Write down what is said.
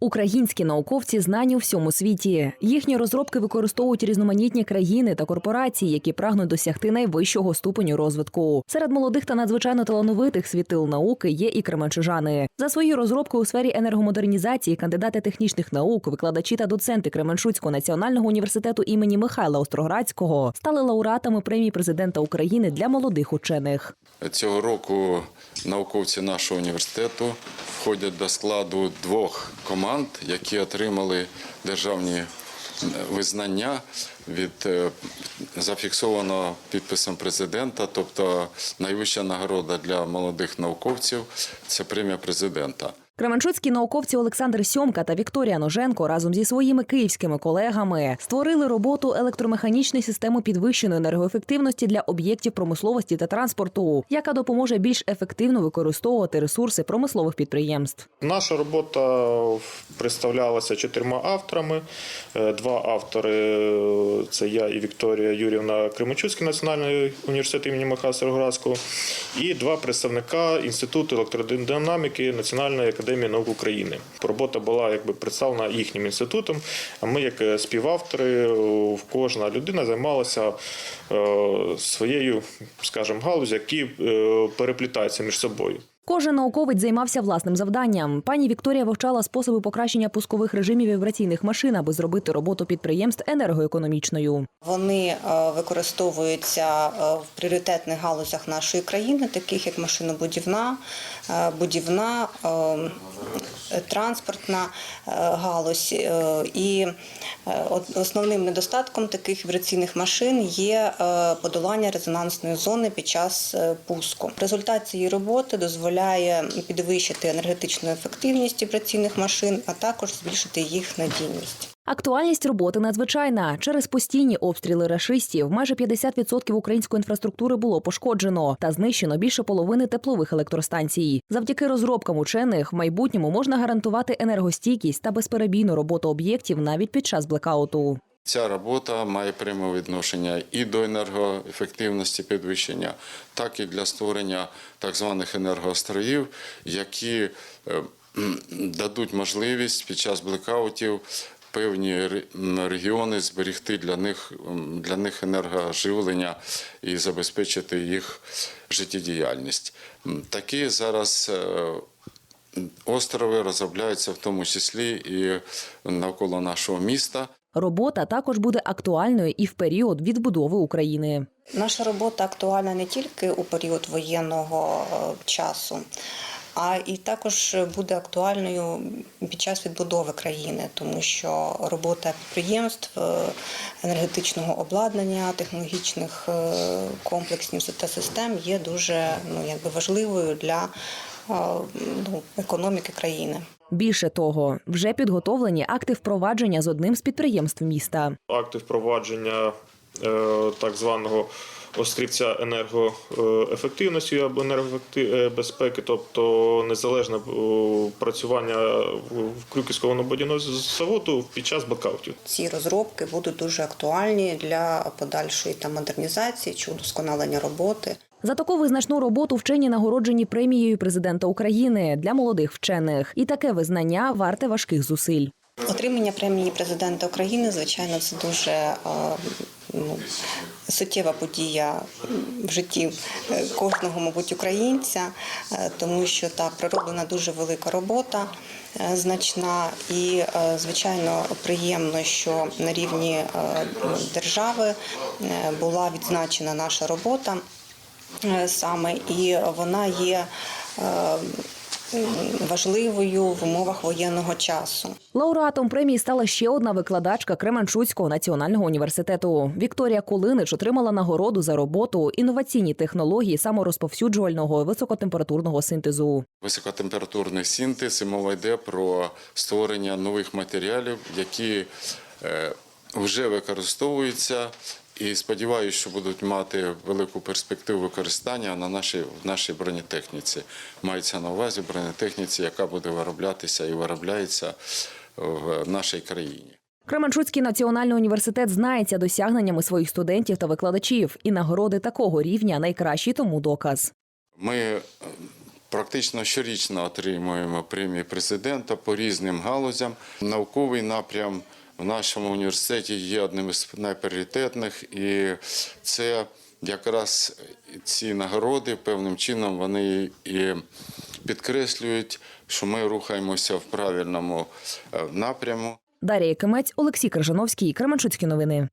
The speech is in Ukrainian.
Українські науковці знані у всьому світі. Їхні розробки використовують різноманітні країни та корпорації, які прагнуть досягти найвищого ступеню розвитку. Серед молодих та надзвичайно талановитих світил науки є і кременчужани. За свої розробки у сфері енергомодернізації кандидати технічних наук, викладачі та доценти Кременчуцького національного університету імені Михайла Остроградського стали лауреатами премії президента України для молодих учених. Цього року науковці нашого університету входять до складу двох команд, які отримали державні визнання від зафіксованого зафіксовано підписом президента. Тобто найвища нагорода для молодих науковців це премія президента. Кременчуцькі науковці Олександр Сьомка та Вікторія Ноженко разом зі своїми київськими колегами створили роботу електромеханічної системи підвищеної енергоефективності для об'єктів промисловості та транспорту, яка допоможе більш ефективно використовувати ресурси промислових підприємств. Наша робота представлялася чотирма авторами. Е, Два автори е, це я і Вікторія Юрівна Кременчуцький національний університет імені Михайла Сергоградського, і два представника Інституту електродинаміки Національної академії наук України. Робота була якби представлена їхнім інститутом. А ми, як е, співавтори, е, кожна людина займалася е, своєю, скажімо, галузю, які переплітаються між собою. Кожен науковець займався власним завданням. Пані Вікторія вивчала способи покращення пускових режимів вібраційних машин, аби зробити роботу підприємств енергоекономічною. Вони е, використовуються е, в пріоритетних галузях нашої країни, таких як машинобудівна, е, будівна, транспортна галузь. І основним недостатком таких вібраційних машин є подолання резонансної зони під час пуску. Результат цієї роботи дозволяє підвищити енергетичну ефективність вібраційних машин, а також збільшити їх надійність. Актуальність роботи надзвичайна. Через постійні обстріли рашистів майже 50% української інфраструктури було пошкоджено та знищено більше половини теплових електростанцій. Завдяки розробкам учених в майбутньому можна гарантувати енергостійкість та безперебійну роботу об'єктів навіть під час блекауту. Ця робота має пряме відношення і до енергоефективності підвищення, так і для створення так званих енергоостроїв, які е, дадуть можливість під час блекаутів певні регіони зберегти для них, для них енергоживлення і забезпечити їх життєдіяльність. Такі зараз е, острови розробляються в тому числі і навколо нашого міста. Робота також буде актуальною і в період відбудови України. Наша робота актуальна не тільки у період воєнного е, часу, а і також буде актуальною під час відбудови країни, тому що робота підприємств, е, енергетичного обладнання, технологічних е, комплексів та систем є дуже ну, якби важливою для ну, економіки країни. Більше того, вже підготовлені акти впровадження з одним з підприємств міста. акти впровадження е, так званого острівця енергоефективності або енергобезпеки, тобто незалежне е, працювання в Крюківського водяного заводу під час блокаутів. Ці розробки будуть дуже актуальні для подальшої там модернізації чи удосконалення роботи. За таку визначну роботу вчені нагороджені премією президента України для молодих вчених, і таке визнання варте важких зусиль. Отримання премії президента України, звичайно, це дуже е, ну, суттєва подія в житті е, кожного, мабуть, українця, е, тому що так пророблена дуже велика робота. Значна і звичайно приємно, що на рівні держави була відзначена наша робота саме, і вона є е, важливою в умовах воєнного часу. Лауреатом премії стала ще одна викладачка Кременчуцького національного університету. Вікторія Кулинич отримала нагороду за роботу інноваційні технології саморозповсюджувального високотемпературного синтезу. Високотемпературний синтез і мова йде про створення нових матеріалів, які е, вже використовуються. І сподіваюся, що будуть мати велику перспективу використання на нашій в нашій бронетехніці. Мається на увазі бронетехніці, яка буде вироблятися і виробляється в нашій країні. Кременчуцький національний університет знається досягненнями своїх студентів та викладачів, і нагороди такого рівня найкращий тому доказ. Ми е, Практично щорічно отримуємо премії президента по різним галузям. Науковий напрям в нашому університеті є одним із найпріоритетних, і це якраз ці нагороди певним чином вони і підкреслюють, що ми рухаємося в правильному е, напряму. Дар'я Кимець, Олексій Крижановський, Кременчуцькі новини.